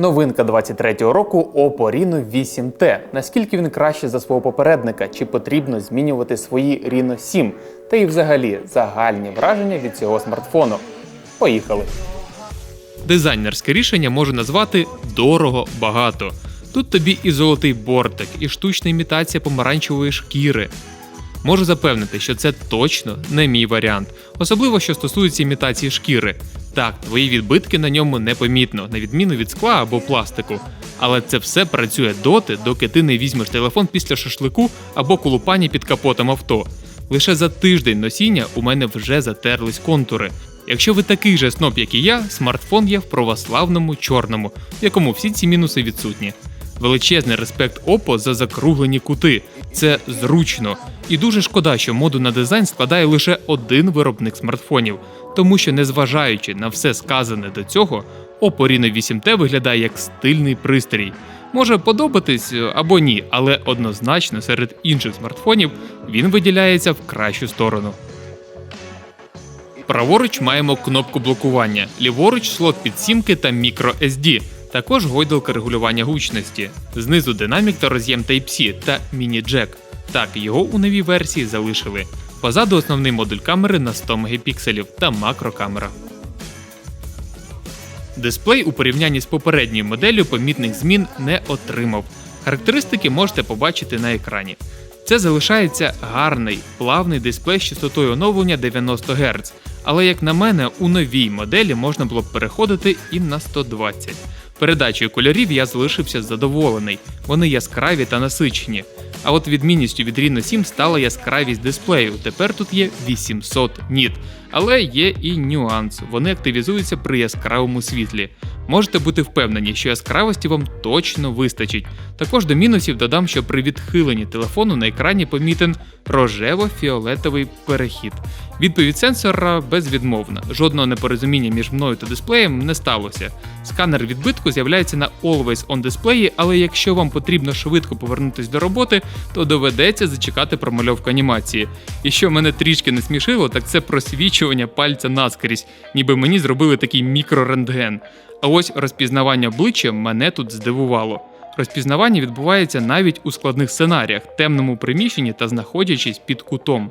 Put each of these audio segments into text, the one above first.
Новинка 23-го року Oppo Reno 8T. Наскільки він краще за свого попередника? Чи потрібно змінювати свої Reno 7? Та і взагалі загальні враження від цього смартфону. Поїхали! Дизайнерське рішення можу назвати дорого багато. Тут тобі і золотий бортик, і штучна імітація помаранчевої шкіри. Можу запевнити, що це точно не мій варіант, особливо що стосується імітації шкіри. Так, твої відбитки на ньому непомітно, на відміну від скла або пластику. Але це все працює доти, доки ти не візьмеш телефон після шашлику або колупання під капотом авто. Лише за тиждень носіння у мене вже затерлись контури. Якщо ви такий же сноп, як і я, смартфон є в православному чорному, в якому всі ці мінуси відсутні. Величезний респект Oppo за закруглені кути. Це зручно. І дуже шкода, що моду на дизайн складає лише один виробник смартфонів, тому що, незважаючи на все сказане до цього, Oppo Reno 8T виглядає як стильний пристрій. Може подобатись е, або ні, але однозначно серед інших смартфонів він виділяється в кращу сторону. Праворуч маємо кнопку блокування, ліворуч слот підсімки та microSD, також гойдалка регулювання гучності, знизу динамік та роз'єм Type-C та міні-джек. Так, його у новій версії залишили. Позаду основний модуль камери на 100 мегапікселів та макрокамера. Дисплей у порівнянні з попередньою моделлю помітних змін не отримав. Характеристики можете побачити на екрані. Це залишається гарний, плавний дисплей з частотою оновлення 90 Гц, але як на мене, у новій моделі можна було б переходити і на 120. Передачею кольорів я залишився задоволений, вони яскраві та насичені. А от відмінністю від Reno 7 стала яскравість дисплею. Тепер тут є 800 ніт. Але є і нюанс: вони активізуються при яскравому світлі. Можете бути впевнені, що яскравості вам точно вистачить. Також до мінусів додам, що при відхиленні телефону на екрані помітен рожево-фіолетовий перехід. Відповідь сенсора безвідмовна. Жодного непорозуміння між мною та дисплеєм не сталося. Сканер відбитку з'являється на Always On дисплеї, але якщо вам потрібно швидко повернутися до роботи, то доведеться зачекати промальовку анімації. І що мене трішки не смішило, так це просвічування пальця наскрізь, ніби мені зробили такий мікрорентген. А ось розпізнавання обличчя мене тут здивувало. Розпізнавання відбувається навіть у складних сценаріях, темному приміщенні та знаходячись під кутом.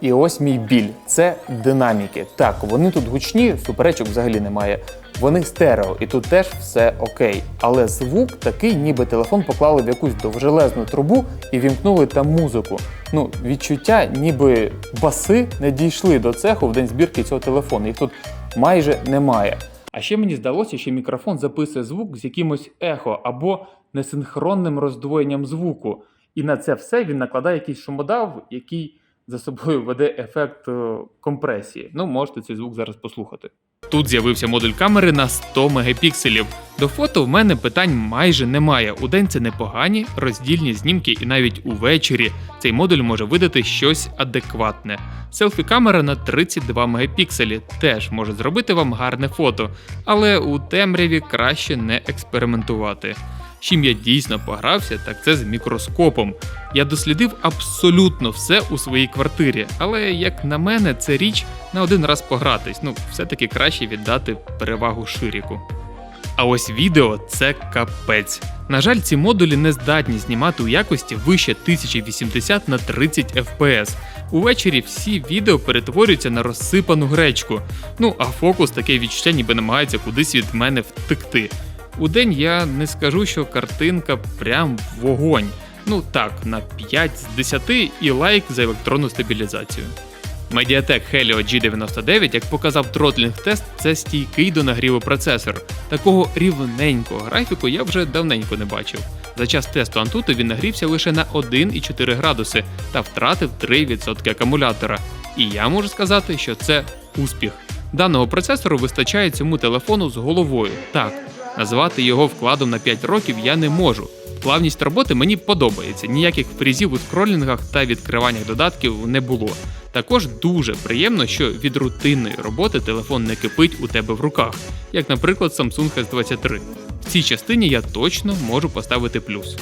І ось мій біль це динаміки. Так, вони тут гучні, суперечок взагалі немає. Вони стерео, і тут теж все окей. Але звук такий, ніби телефон поклали в якусь довжелезну трубу і вімкнули там музику. Ну, відчуття, ніби баси не дійшли до цеху в день збірки цього телефону. Їх тут майже немає. А ще мені здалося, що мікрофон записує звук з якимось ехо або несинхронним роздвоєнням звуку. І на це все він накладає якийсь шумодав, який за собою веде ефект е, компресії. Ну, можете цей звук зараз послухати. Тут з'явився модуль камери на 100 мегапікселів. До фото в мене питань майже немає. Удень це непогані роздільні знімки, і навіть увечері цей модуль може видати щось адекватне. Селфі-камера на 32 мегапікселі теж може зробити вам гарне фото, але у темряві краще не експериментувати. Чим я дійсно погрався, так це з мікроскопом. Я дослідив абсолютно все у своїй квартирі, але як на мене, це річ на один раз погратись. Ну, все-таки краще віддати перевагу ширіку. А ось відео це капець. На жаль, ці модулі не здатні знімати у якості вище 1080 на 30 FPS. Увечері всі відео перетворюються на розсипану гречку. Ну а фокус таке відчуття, ніби намагається кудись від мене втекти. Удень я не скажу, що картинка прям вогонь. Ну так, на 5 з 10 і лайк за електронну стабілізацію. Mediatek Helio G99, як показав тротлінг тест, це стійкий до нагріву процесор. Такого рівненького графіку я вже давненько не бачив. За час тесту Antutu він нагрівся лише на 1,4 градуси та втратив 3% акумулятора. І я можу сказати, що це успіх. Даного процесору вистачає цьому телефону з головою. Так, назвати його вкладом на 5 років я не можу. Плавність роботи мені подобається, ніяких фрізів у скролінгах та відкриваннях додатків не було. Також дуже приємно, що від рутинної роботи телефон не кипить у тебе в руках, як, наприклад, Samsung S23. В цій частині я точно можу поставити плюс.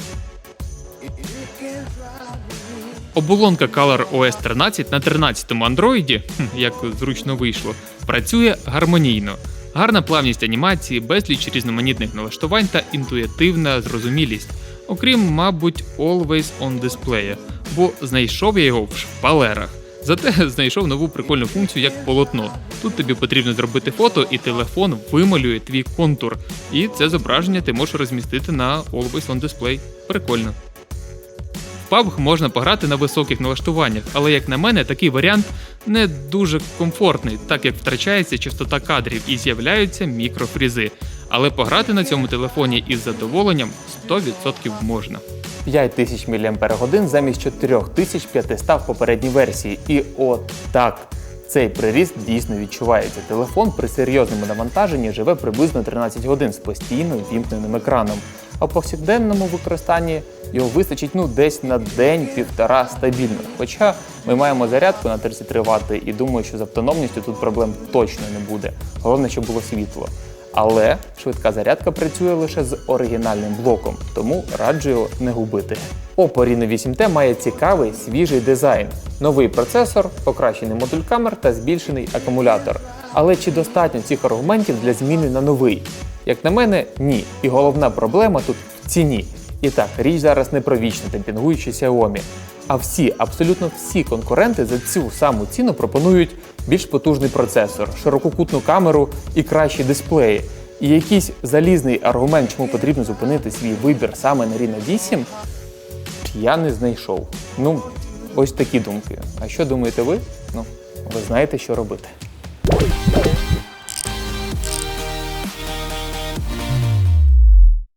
Оболонка Color OS 13 на 13 андроїді, хм, як зручно вийшло, працює гармонійно. Гарна плавність анімації, безліч різноманітних налаштувань та інтуїтивна зрозумілість. Окрім, мабуть, Always on Display, бо знайшов я його в шпалерах. Зате знайшов нову прикольну функцію як полотно. Тут тобі потрібно зробити фото, і телефон вималює твій контур. І це зображення ти можеш розмістити на Always on Display. Прикольно. В PUBG можна пограти на високих налаштуваннях, але як на мене, такий варіант не дуже комфортний, так як втрачається частота кадрів і з'являються мікрофрізи. Але пограти на цьому телефоні із задоволенням 100% можна. 5000 мАч замість 4500 в попередній версії. І от так. Цей приріст дійсно відчувається. Телефон при серйозному навантаженні живе приблизно 13 годин з постійно вімкненим екраном. А в повсякденному використанні його вистачить ну десь на день-півтора стабільно. Хоча ми маємо зарядку на 33 Вт і думаю, що з автономністю тут проблем точно не буде. Головне, щоб було світло. Але швидка зарядка працює лише з оригінальним блоком, тому раджу його не губити. Oppo Reno 8T має цікавий свіжий дизайн, новий процесор, покращений модуль камер та збільшений акумулятор. Але чи достатньо цих аргументів для зміни на новий? Як на мене, ні. І головна проблема тут в ціні. І так, річ зараз не про вічно темпінгуючі Xiaomi. А всі, абсолютно всі конкуренти за цю саму ціну пропонують більш потужний процесор, ширококутну камеру і кращі дисплеї. І якийсь залізний аргумент, чому потрібно зупинити свій вибір саме на Reno 8, я не знайшов. Ну, ось такі думки. А що думаєте ви? Ну, ви знаєте, що робити.